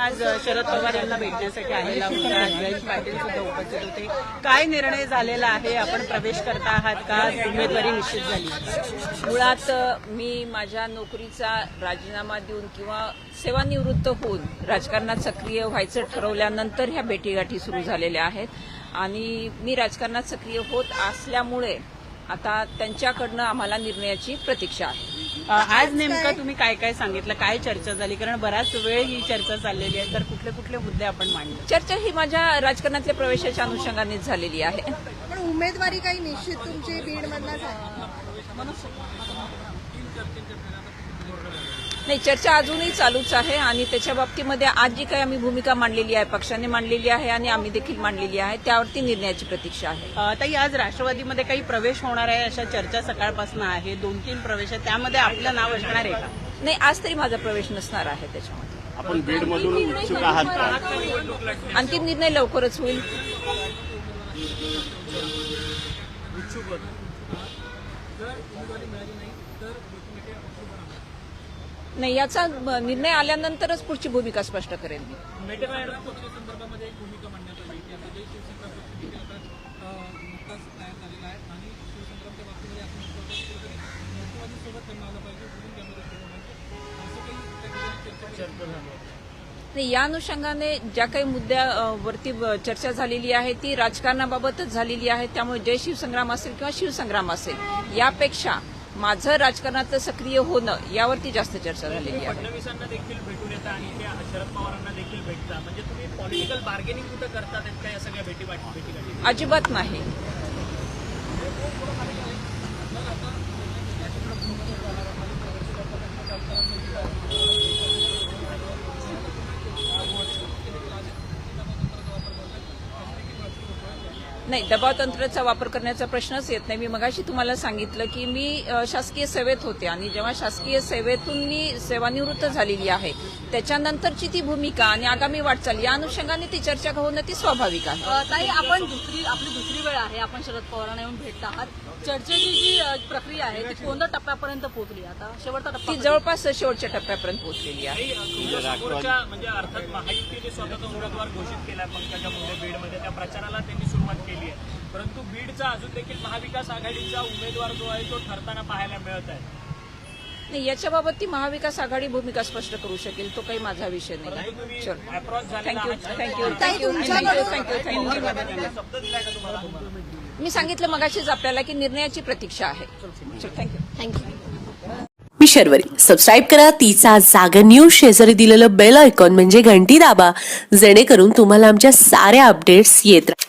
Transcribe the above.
आज शरद पवार यांना भेटण्यासाठी आलेला होता. जयंत पाटील सुद्धा उपस्थित होते. काय निर्णय झालेला आहे? आपण प्रवेश करता आहात का? उमेदवारी निश्चित झाली. मुळात मी माझ्या नोकरीचा राजीनामा देऊन किंवा सेवानिवृत्त होऊन राजकारणात सक्रिय व्हायचं ठरवल्यानंतर ह्या भेटीगाठी सुरू झालेल्या आहेत. आणि मी राजकारणात सक्रिय होत असल्यामुळे आता त्यांच्याकडनं आम्हाला निर्णयाची प्रतीक्षा आहे. आज नेमकं तुम्ही काय काय सांगितलं? काय चर्चा झाली? कारण बराच वेळ ही चर्चा चाललेली आहे तर कुठले कुठले मुद्दे आपण मांडले? चर्चा ही माझ्या राजकारणातल्या प्रवेशाच्या अनुषंगानेच झालेली आहे. पण उमेदवारी काही निश्चित तुमची बीड मधला नाही चर्चा अजूनही चालूच आहे आणि त्याच्या बाबतीमध्ये आज जी काही आम्ही भूमिका मांडलेली आहे पक्षाने मांडलेली आहे आणि आम्ही देखील मांडलेली आहे त्यावरती निर्णयाची प्रतीक्षा आहे. ताई आज राष्ट्रवादीमध्ये काही प्रवेश होणार आहे अशा चर्चा सकाळपासून आहे दोन तीन प्रवेश आहे त्यामध्ये आपलं नाव असणार आहे का? नाही आज तरी माझा प्रवेश नसणार आहे त्याच्यामध्ये. आपण बीडमधून इच्छुक आहात का? अंतिम निर्णय लवकरच होईल. नाही याचा निर्णय आल्यानंतरच पुढची भूमिका स्पष्ट करेल मी. या अनुषंगाने ज्या काही मुद्द्यावरती चर्चा झालेली आहे ती राजकारणाबाबतच झालेली आहे. त्यामुळे जय शिवसंग्राम असेल किंवा शिवसंग्राम असेल यापेक्षा माझं राजकारणातलं सक्रिय होणं यावरती जास्त चर्चा झालेली आहे. फडणवीसांना देखील भेटून येता आणि ते शरद पवारांना देखील भेटता. म्हणजे तुम्ही पॉलिटिकल बार्गेनिंग कुठं करतात? या सगळ्या भेटी भेटीगाठी. अजिबात नाही. नाही दबाव तंत्राचा वापर करण्याचा प्रश्नच येत नाही. मी मगाशी तुम्हाला सांगितलं की मी शासकीय सेवेत होते आणि जेव्हा शासकीय सेवेतून मी सेवानिवृत्त झालेली आहे त्याच्यानंतरची ती भूमिका आणि आगामी वाटचाल या अनुषंगाने ती चर्चा होणं ती स्वाभाविक आहे. ताई आपण दुसरी आपली दुसरी वेळ आहे. आपण शरद पवारांना येऊन भेटत आहात. चर्चेची जी प्रक्रिया आहे ती कोणत्या टप्प्यापर्यंत पोहोचली? आता शेवटचा टप्पा ती जवळपास शेवटच्या टप्प्यापर्यंत पोहोचलेली आहे. म्हणजे अर्थात महायुतीने स्वतःचा उमेदवार घोषित केला पंकजा मुंडे बीडमध्ये. त्या प्रचाराला त्यांनी सुरुवात केली. आहे परंतु बीडचा अजून देखील महाविकास आघाडीचा उमेदवार जो आहे तो ठरताना पाहायला मिळत आहे. नाही याच्याबाबत ती महाविकास आघाडी भूमिका स्पष्ट करू शकेल तो काही माझा विषय नाही. Thank you. Thank you thank you thank you thank you thank you शब्द दिलाय का तुम्हाला? मी सांगितलं मगाशीच आपल्याला की निर्णयाची प्रतीक्षा आहे. थँक्यू मी शर्वरी. सबस्क्राईब करा तिचा जागर न्यूज शेजारी दिलेलं बेल आयकॉन म्हणजे घंटी दाबा. जेणेकरून तुम्हाला आमच्या साऱ्या अपडेट्स येत राहतील